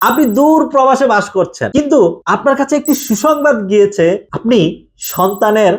আপনি দূর প্রবাসে বাস করছেন। কিন্তু আপনার কাছে একটি সুসংবাদ গিয়েছে আপনি সন্তানের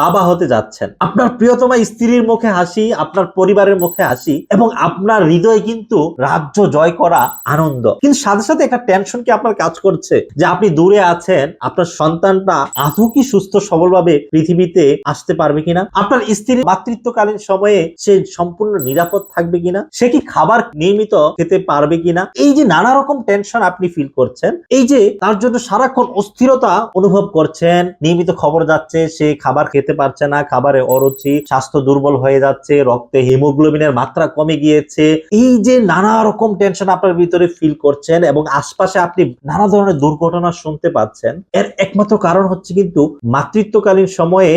বাবা হতে যাচ্ছেন। আপনার প্রিয়তমা স্ত্রীর মুখে হাসি, আপনার পরিবারের মুখে হাসি এবং আপনার হৃদয়ে কিন্তু রাজ্য জয় করা আনন্দ। কিন্তু সাথে সাথে একটা টেনশন কি আপনার কাজ করছে? যে আপনি দূরে আছেন, আপনার সন্তানটা আদৌ কি সুস্থ, সবলভাবে পৃথিবীতে আসতে পারবে কিনা? আপনার স্ত্রীর মাতৃত্বকালীন সময়ে সে সম্পূর্ণ নিরাপদ থাকবে কিনা? সে কি খাবার নিয়মিত খেতে পারবে কিনা? এই যে নানা রকম টেনশন আপনি ফিল করছেন, এই যে তার জন্য সারাক্ষণ অস্থিরতা অনুভব করছেন, নিয়মিত খবর যাচ্ছে, সে খাবার খেতে পারছে না, খাবারে অরুচি, স্বাস্থ্য দুর্বল হয়ে যাচ্ছে, রক্তে হিমোগ্লোবিনের মাত্রা কমে গিয়েছে। এই যে নানা রকম টেনশন আপনার ভিতরে ফিল করছেন এবং আশপাশে আপনি নানা ধরনের দুর্ঘটনা শুনতে পাচ্ছেন, এর একমাত্র কারণ হচ্ছে কিন্তু মাতৃত্বকালীন সময়ে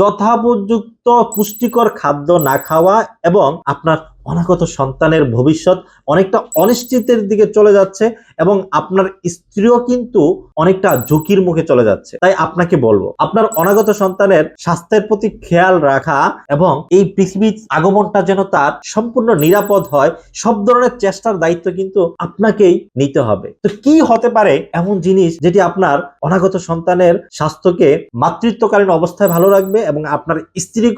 যথোপযুক্ত পুষ্টিকর খাদ্য না খাওয়া এবং আপনার অনাগত সন্তানের ভবিষ্যৎ অনেকটা অনিশ্চিতের দিকে চলে যাচ্ছে এবং আপনার স্ত্রীও কিন্তু অনেকটা ঝুঁকির মুখে চলে যাচ্ছে। তাই আপনাকে বলব, আপনার অনাগত সন্তানের স্বাস্থ্যের প্রতি খেয়াল রাখা এবং এই পৃথিবীর আগমনটা যেন তার সম্পূর্ণ নিরাপদ হয়, সব ধরনের চেষ্টার দায়িত্ব কিন্তু আপনাকেই নিতে হবে। তো কি হতে পারে এমন জিনিস যেটি আপনার অনাগত সন্তানের স্বাস্থ্যকে মাতৃত্বকালীন অবস্থায় ভালো রাখবে এবং আপনার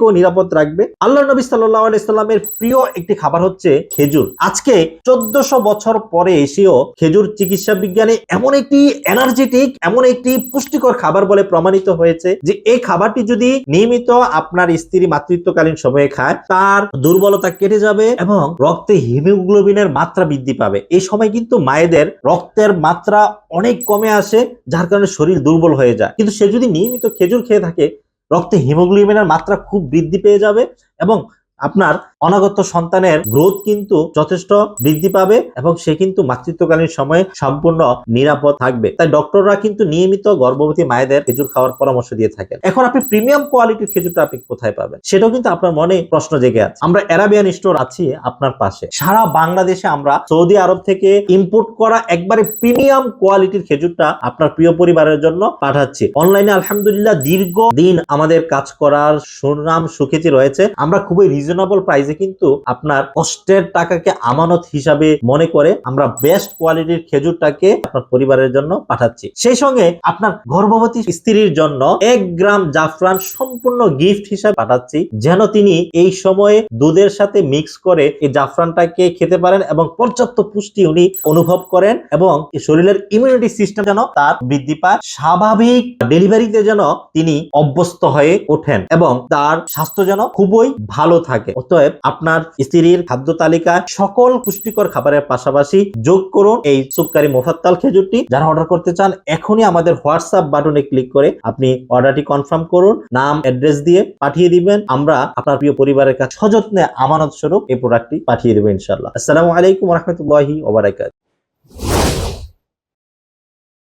স্ত্রীকেও নিরাপদ রাখবে। আল্লাহ নবী সাল্লাহ আলাইস্লামের প্রিয় একটি খাবার হচ্ছে খেজুর। আজকে চোদ্দশো বছর পরে এসেও খেজুর চিকিৎসা বিজ্ঞানে এমন একটি এনার্জেটিক এমন একটি পুষ্টিকর খাবার বলে প্রমাণিত হয়েছে যে এই খাবারটি যদি নিয়মিত আপনার স্ত্রী মাতৃত্বকালীন সময়ে খায়, তার দুর্বলতা কেটে যাবে এবং রক্তে হিমোগ্লোবিনের মাত্রা বৃদ্ধি পাবে। এই সময় কিন্তু মায়েদের রক্তের মাত্রা অনেক কমে আসে, যার কারণে শরীর দুর্বল হয়ে যায়। কিন্তু সে যদি নিয়মিত খেজুর খেয়ে থাকে রক্তে হিমোগ্লোবিনের মাত্রা খুব বৃদ্ধি পেয়ে যাবে এবং আপনার অনাগত সন্তানের গ্রোথ কিন্তু যথেষ্ট বৃদ্ধি পাবে এবং সে কিন্তু মাতৃত্বকালীন সময়ে সম্পূর্ণ নিরাপদ থাকবে। তাই ডক্টররা কিন্তু নিয়মিত গর্ভবতী মায়েদের খেজুর খাওয়ার পরামর্শ দিয়ে থাকেন। এখন আপনি প্রিমিয়াম কোয়ালিটির খেজুরটা আপনি কোথায় পাবেন? সেটাও কিন্তু আপনার মনে প্রশ্ন জেগে আছে। আমরা অ্যারাবিয়ান স্টোর আছি আপনার পাশে। সারা বাংলাদেশে আমরা সৌদি আরব থেকে ইম্পোর্ট করা একবারে প্রিমিয়াম কোয়ালিটির খেজুরটা আপনার প্রিয় পরিবারের জন্য পাঠাচ্ছি। অনলাইনে আলহামদুলিল্লাহ দীর্ঘ দিন আমাদের কাজ করার সুনাম সুখ্যাতি রয়েছে। আমরা খুবই রিজনেবল প্রাইসে কিন্তু আপনার কষ্টের টাকাকে আমানত হিসাবে মনে করে আমরা বেস্ট কোয়ালিটির খেজুরটাকে আপনার পরিবারের জন্য পাঠাচ্ছি। সেই সঙ্গে আপনার গর্ভবতী স্ত্রীর জন্য এক গ্রাম জাফরান সম্পূর্ণ গিফট হিসাবে পাঠাচ্ছি, যেন তিনি এই সময়ে দুধের সাথে মিক্স করে এই জাফরানটাকে খেতে পারেন এবং পর্যাপ্ত পুষ্টি উনি অনুভব করেন এবং শরীরের ইমিউনিটি সিস্টেম যেন তার বৃদ্ধি পায়, স্বাভাবিক ডেলিভারিতে যেন তিনি অভ্যস্ত হয়ে ওঠেন এবং তার স্বাস্থ্য যেন খুবই ভালো থাকে। অতএব আপনার স্ত্রীর খাদ্য তালিকায় সকল পুষ্টিকর খাবারের পাশাপাশি যোগ করুন এই সুপকারি মোফাত্তাল খেজুরটি। যারা অর্ডার করতে চান, এখনই আমাদের হোয়াটসঅ্যাপ বাটনে ক্লিক করে আপনি অর্ডারটি কনফার্ম করুন, নাম অ্যাড্রেস দিয়ে পাঠিয়ে দিবেন। আমরা আপনার প্রিয় পরিবারের কাছে সযত্নে আমানত স্বরূপ এই প্রোডাক্টটি পাঠিয়ে দেবো ইনশাল্লাহ আসসালামু আলাইকুম রহমতুল্লাহি ওবারাকাত